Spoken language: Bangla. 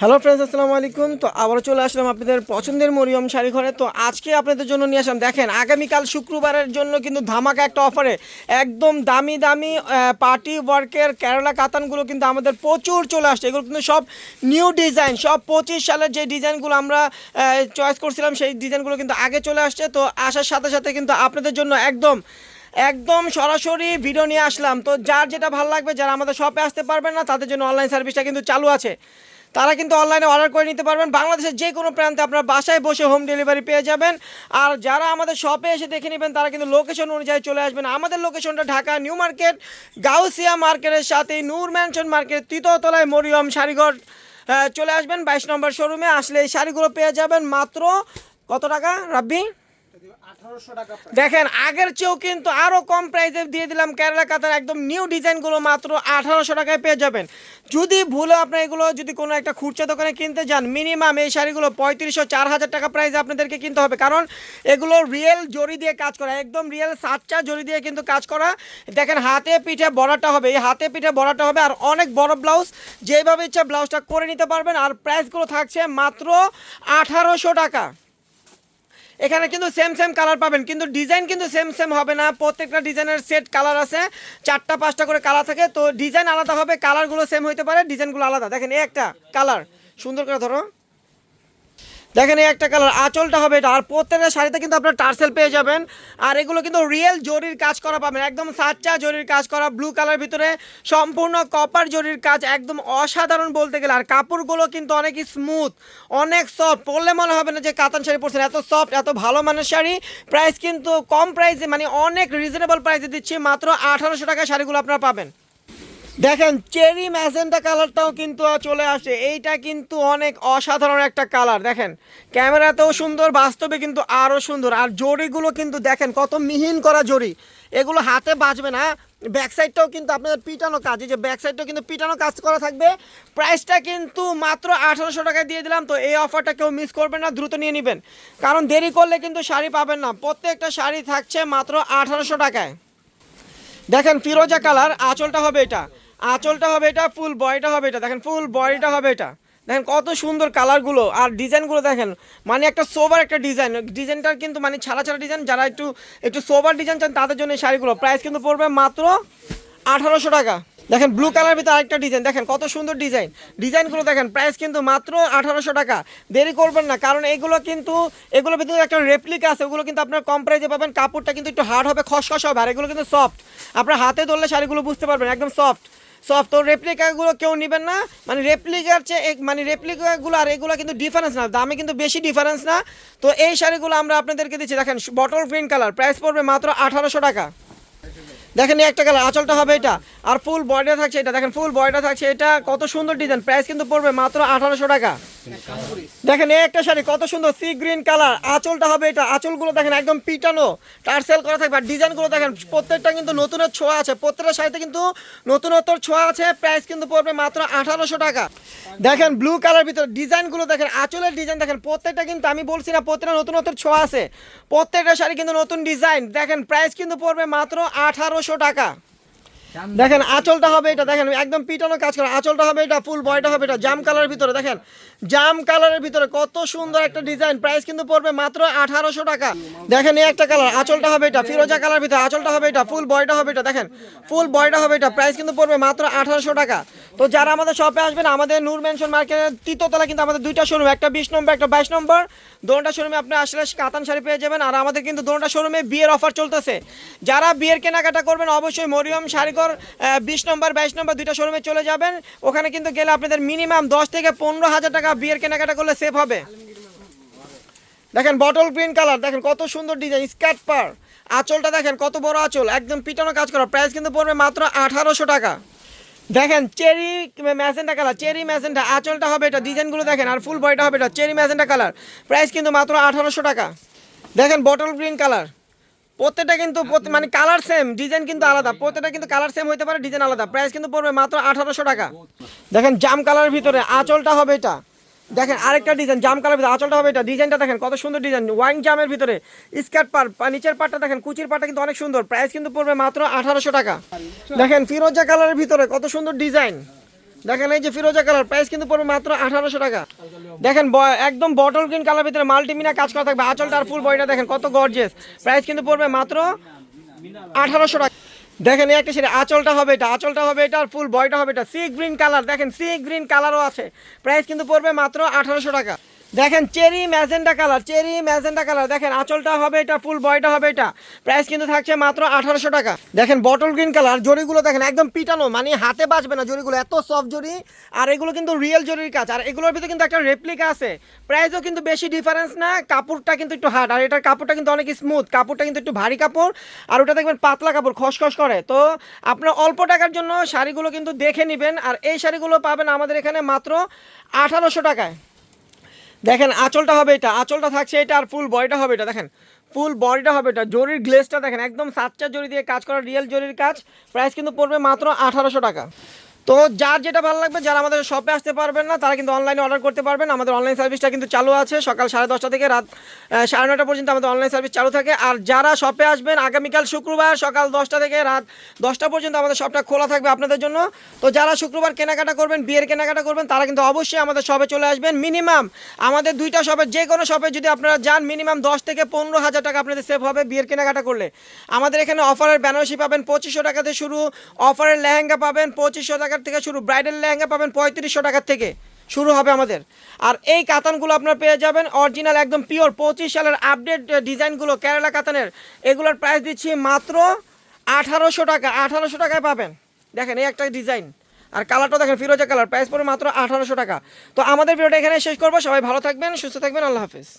হ্যালো ফ্রেন্ডস আসসালামু আলাইকুম তো আবারও চলে আসলাম আপনাদের পছন্দের মরিয়ম শাড়ি ঘরে। তো আজকে আপনাদের জন্য নিয়ে আসলাম। দেখেন, আগামীকাল শুক্রবারের জন্য কিন্তু ধামাকা একটা অফারে একদম দামি দামি পার্টি ওয়ার্কের কেরালা কাতানগুলো কিন্তু আমাদের প্রচুর চলে আসছে। এগুলো কিন্তু সব নিউ ডিজাইন সব পঁচিশ সালের যে ডিজাইনগুলো আমরা চয়েস করছিলাম, সেই ডিজাইনগুলো কিন্তু আগে চলে আসছে। তো আসার সাথে সাথে কিন্তু আপনাদের জন্য একদম একদম সরাসরি ভিডিও নিয়ে আসলাম। তো যার যেটা ভালো লাগবে, যারা আমাদের শপে আসতে পারবেন না, তাদের জন্য অনলাইন সার্ভিসটা কিন্তু চালু আছে। তারা কিন্তু অনলাইনে অর্ডার করে নিতে পারবেন। বাংলাদেশের যে কোনো প্রান্তে আপনার বাসায় বসে হোম ডেলিভারি পেয়ে যাবেন। আর যারা আমাদের শপে এসে দেখে নেবেন, তারা কিন্তু লোকেশন অনুযায়ী চলে আসবেন। আমাদের লোকেশনটা ঢাকা নিউ মার্কেট, গাউসিয়া মার্কেটের সাথে নূর ম্যানশন মার্কেট তৃতীয়তলায় মরিয়ম শাড়িঘর চলে আসবেন। বাইশ নম্বর শোরুমে আসলে এই শাড়িগুলো পেয়ে যাবেন। মাত্র কত টাকা, রাব্বি? দেখেন, আগের চেয়েও কিন্তু আরও কম প্রাইসে দিয়ে দিলাম কেরালা কাতার একদম নিউ ডিজাইনগুলো মাত্র আঠারোশো টাকায় পেয়ে যাবেন। যদি ভুলে আপনার এগুলো, যদি কোনো একটা খুচরা দোকানে কিনতে যান মিনিমাম এই শাড়িগুলো পঁয়ত্রিশশো চার হাজার টাকা প্রাইসে আপনাদেরকে কিনতে হবে। কারণ এগুলো রিয়েল জরি দিয়ে কাজ করা, একদম রিয়েল সাতটা জরি দিয়ে কিন্তু কাজ করা। দেখেন, হাতে পিঠে বড়াটা হবে, এই হাতে পিঠে বড়াটা হবে, আর অনেক বড় ব্লাউজ যেভাবে ইচ্ছা ব্লাউজটা করে নিতে পারবেন। আর প্রাইসগুলো থাকছে মাত্র আঠারোশো টাকা। এখানে কিন্তু সেম সেম কালার পাবেন, কিন্তু ডিজাইন কিন্তু সেম সেম হবে না। প্রত্যেকটা ডিজাইনের সেট কালার আছে, চারটা পাঁচটা করে কালার থাকে, তো ডিজাইন আলাদা হবে কালারগুলো সেম হইতে পারে ডিজাইনগুলো আলাদা। দেখেন এই একটা কালার সুন্দর করে ধরো। দেখেন এই একটা কালার আঁচলটা হবে এটা। আর প্রত্যেকটা শাড়িতে কিন্তু আপনার টার্সেল পেয়ে যাবেন। আর এগুলো কিন্তু রিয়েল জরির কাজ করা পাবেন। একদম সাচ্চা জরির কাজ করা ব্লু কালার ভিতরে সম্পূর্ণ কপার জরির কাজ, একদম অসাধারণ বলতে গেলে। আর কাপড়গুলো কিন্তু অনেক স্মুথ অনেক সফট পরলে মনে হবে না যে কাতান শাড়ি পরছেন, এত সফট এত ভালো মানের শাড়ি। প্রাইস কিন্তু কম প্রাইসে মানে অনেক রিজনেবল প্রাইসে দিচ্ছি। মাত্র আঠারোশো টাকা শাড়িগুলো আপনারা পাবেন। দেখেন, চেরি ম্যাজেন্টা কালারটাও কিন্তু চলে আসে। এইটা কিন্তু অনেক অসাধারণ একটা কালার। দেখেন, ক্যামেরাতেও সুন্দর, বাস্তবে কিন্তু আরও সুন্দর। আর জরিগুলো কিন্তু দেখেন, কত মিহিন করা জরি। এগুলো হাতে বাঁচবে না। ব্যাক সাইডটাও কিন্তু আপনাদের পিটানো কাজ। এই যে ব্যাক সাইডটাও কিন্তু পিটানো কাজ করা থাকবে। প্রাইসটা কিন্তু মাত্র আঠারোশো টাকায় দিয়ে দিলাম। তো এই অফারটা কেউ মিস করবেন না, দ্রুত নিয়ে নেবেন। কারণ দেরি করলে কিন্তু শাড়ি পাবেন না। প্রত্যেকটা শাড়ি থাকছে মাত্র আঠারোশো টাকায়। দেখেন, ফিরোজা কালার, আঁচলটা হবে এটা। আঁচলটা হবে এটা, ফুল বডিটা হবে এটা। দেখেন, ফুল বডিটা হবে এটা। দেখেন, কত সুন্দর কালারগুলো। আর ডিজাইনগুলো দেখেন মানে একটা সোবার একটা ডিজাইন। ডিজাইনটার কিন্তু মানে ছাড়া ছাড়া ডিজাইন, যারা একটু একটু সোবার ডিজাইন চান, তাদের জন্য এই শাড়িগুলো। প্রাইস কিন্তু পড়বে মাত্র আঠারোশো টাকা। দেখেন, ব্লু কালার ভিতরে আরেকটা ডিজাইন। দেখেন, কত সুন্দর ডিজাইন। ডিজাইনগুলো দেখেন, প্রাইস কিন্তু মাত্র আঠারোশো টাকা। দেরি করবেন না, কারণ এগুলো কিন্তু, এগুলোর ভিতরে একটা রেপ্লিকা আছে। ওগুলো কিন্তু আপনার কম প্রাইসে পাবেন। কাপড়টা কিন্তু একটু হার্ড হবে, খসখস হবে, আর এগুলো কিন্তু সফট আপনার হাতে ধরলে শাড়িগুলো বুঝতে পারবেন, একদম সফট সফট তো রেপ্লিকাগুলো কেউ নেবেন না। মানে রেপ্লিকার চেয়ে মানে রেপ্লিকাগুলো আর এগুলো কিন্তু ডিফারেন্স না। দামে কিন্তু বেশি ডিফারেন্স না। তো এই শাড়িগুলো আমরা আপনাদেরকে দিচ্ছি। দেখেন বটল গ্রিন কালার প্রাইস পড়বে মাত্র আঠারোশো টাকা। দেখেন একটা কালার, আঁচলটা হবে এটা। আর ফুল বডিটা থাকছে এটা। দেখেন ফুল বডিটা থাকছে এটা। কত সুন্দর ডিজাইন প্রাইস কিন্তু পড়বে মাত্র আঠারোশো টাকা। দেখেন এই একটা শাড়ি, কত সুন্দর সি গ্রিন কালার। আঁচলটা হবে এটা। আঁচলগুলো দেখেন একদম পিটানো। টার্সেল করা থাকবে। আর ডিজাইনগুলো দেখেন, প্রত্যেকটা কিন্তু নতুনের ছোঁয়া আছে। প্রত্যেকটা শাড়িতে কিন্তু নতুনত্বর ছোঁয়া আছে। প্রাইস কিন্তু পড়বে মাত্র আঠারোশো টাকা। দেখেন ব্লু কালার ভিতরে ডিজাইনগুলো দেখেন, আঁচলের ডিজাইন দেখেন, প্রত্যেকটা কিন্তু আমি বলছি না, প্রত্যেকটা নতুনত্বর ছোঁয়া আছে। প্রত্যেকটা শাড়ি কিন্তু নতুন ডিজাইন দেখেন প্রাইস কিন্তু পড়বে মাত্র আঠারোশো টাকা। দেখেন আঁচলটা হবে এটা দেখেন একদম পিটানো কাজ করে। আঁচলটা হবে এটা ফুল বয়টা হবে এটা জাম কালারের ভিতরে দেখেন। জাম কালারের ভিতরে কত সুন্দর একটা ডিজাইন প্রাইস কিন্তু পড়বে মাত্র আঠারোশো টাকা। দেখেন এই একটা কালার আঁচলটা হবে এটা ফিরোজা কালার ভিতরে আঁচলটা হবে এটা ফুল বয়টা হবে এটা দেখেন। ফুল বয়টা হবে এটা প্রাইস কিন্তু পড়বে মাত্র আঠারোশো টাকা। তো যারা আমাদের শপে আসবেন, আমাদের নূর মেনশন মার্কেটের তৃতীয়তলা কিন্তু আমাদের দুইটা শোরুম একটা বিশ নম্বর একটা বাইশ নম্বর দোনটা শোরুমে আপনি আসলে কাতান শাড়ি পেয়ে যাবেন। আর আমাদের কিন্তু দোনটা শোরুমে বিয়ের অফার চলতেছে। যারা বিয়ের কেনাকাটা করবেন, অবশ্যই মরিয়ম শাড়িঘর বিশ নম্বর বাইশ নম্বর দুইটা শোরুমে চলে যাবেন। ওখানে কিন্তু গেলে আপনাদের মিনিমাম দশ থেকে পনেরো হাজার টাকা বিয়ের কেনাকাটা করলে সেফ হবে। দেখেন বটল গ্রিন কালার দেখেন কত সুন্দর ডিজাইন স্কার্ট পার। আঁচলটা দেখেন কত বড় আঁচল, একদম পিটানো কাজ করা। প্রাইস কিন্তু পড়বে মাত্র আঠারোশো টাকা। দেখেন, cherry magenta colour, cherry magenta আঁচলটা হবে এটা, ডিজাইনগুলো দেখেন, আর ফুল বয়টা হবে এটা, চেরি ম্যাজেন্টা কালার। প্রাইস কিন্তু মাত্র আঠারোশো টাকা। দেখেন বটল গ্রিন কালার। প্রত্যেকটা কিন্তু মানে কালার সেম ডিজাইন কিন্তু আলাদা। প্রত্যেকটা কিন্তু কালার সেম হতে পারে ডিজাইন আলাদা। প্রাইস কিন্তু পড়বে মাত্র আঠারোশো টাকা। দেখেন, জাম কালারের ভিতরে আঁচলটা হবে এটা। দেখেন, আরেকটা ডিজাইন জাম কালার ভিতরে আঁচলটা হবে এটা। ডিজাইনটা দেখেন, কত সুন্দর ডিজাইন ওয়াইন জামের ভিতরে স্কার্ট পার নিচের পাটটা দেখেন, কুচির পাটটা কিন্তু অনেক সুন্দর। প্রাইস কিন্তু পড়বে মাত্র আঠারোশো টাকা। দেখেন, ফিরোজা কালারের ভিতরে কত সুন্দর ডিজাইন। দেখেন, এই যে ফিরোজা কালার প্রাইস কিন্তু পড়বে মাত্র আঠারোশো টাকা। দেখেন একদম বটল গ্রিন কালার ভিতরে মাল্টিমিনা কাজ করা থাকবে, আঁচলটা আর ফুল বডিটা দেখেন, কত গর্জেস প্রাইস কিন্তু পড়বে মাত্র আঠারোশো টাকা। দেখেন, এই একটা সেটা আঁচলটা হবে এটা, আঁচলটা হবে এটা, আর ফুল বয়টা হবে এটা। সি গ্রিন কালার দেখেন সি গ্রিন কালারও আছে। প্রাইস কিন্তু পড়বে মাত্র আঠারোশো টাকা। দেখেন cherry magenta colour, cherry magenta colour. দেখেন আঁচলটা হবে এটা, ফুল বয়টা হবে এটা। প্রাইস কিন্তু থাকছে মাত্র আঠারোশো টাকা। দেখেন বটল গ্রিন কালার, জরিগুলো দেখেন একদম পিটানো মানে হাতে বাঁচবে না জরিগুলো, এত সফট জরি। আর এগুলো কিন্তু রিয়েল জরির কাজ। আর এগুলোর ভিতরে কিন্তু একটা রেপ্লিকা আছে। প্রাইসও কিন্তু বেশি ডিফারেন্স না, কাপড়টা কিন্তু একটু হার্ড আর এটার কাপড়টা কিন্তু অনেক স্মুথ কাপড়টা কিন্তু একটু ভারী কাপড়। আর ওটা দেখবেন পাতলা কাপড়, খসখস করে। তো আপনার অল্প টাকার জন্য শাড়িগুলো কিন্তু দেখে নেবেন। আর এই শাড়িগুলো পাবেন আমাদের এখানে মাত্র আঠারোশো টাকায়। দেখেন, আঁচলটা হবে এটা, আঁচলটা থাকছে এটা আর ফুল বডিটা হবে এটা, দেখেন। ফুল বডিটা হবে এটা, জরির গ্লেসটা দেখেন, একদম সাতটা জরি দিয়ে কাজ করা রিয়েল জরির কাজ প্রাইস কিন্তু পড়বে মাত্র আঠারোশো টাকা। তো যার যেটা ভালো লাগবে, যারা আমাদের শপে আসতে পারবেন না, তারা কিন্তু অনলাইনে অর্ডার করতে পারবেন। আমাদের অনলাইন সার্ভিসটা কিন্তু চালু আছে সকাল সাড়ে দশটা থেকে রাত সাড়ে নটা পর্যন্ত আমাদের অনলাইন সার্ভিস চালু থাকে। আর যারা শপে আসবেন, আগামীকাল শুক্রবার সকাল দশটা থেকে রাত দশটা পর্যন্ত আমাদের শপটা খোলা থাকবে আপনাদের জন্য। তো যারা শুক্রবার কেনাকাটা করবেন, বিয়ের কেনাকাটা করবেন, তারা কিন্তু অবশ্যই আমাদের শপে চলে আসবেন। মিনিমাম আমাদের দুইটা শপে যে কোনো শপে যদি আপনারা যান মিনিমাম দশ থেকে পনেরো হাজার টাকা আপনাদের সেভ হবে বিয়ের কেনাকাটা করলে। আমাদের এখানে অফারের বেনারসি পাবেন, পঁচিশশো টাকাতে শুরু। অফারের লেহেঙ্গা পাবেন, পঁচিশশো টাকার থেকে শুরু, ব্রাইডাল লেহেঙ্গা পাবেন পঁয়ত্রিশশো টাকার থেকে শুরু হবে আমাদের। আর এই কাতানগুলো আপনারা পেয়ে যাবেন অরিজিনাল একদম পিওর পঁচিশ সালের আপডেট ডিজাইনগুলো কেরালা কাতানের। এগুলোর প্রাইস দিচ্ছি মাত্র আঠারোশো টাকা, আঠারোশো টাকায় পাবেন। দেখেন এই একটা ডিজাইন আর কালারটা দেখেন, ফিরোজা কালার প্রাইস পড়ে মাত্র আঠারোশো টাকা। তো আমাদের ভিডিওটা এখানে শেষ করব। সবাই ভালো থাকবেন, সুস্থ থাকবেন, আল্লাহ হাফিজ।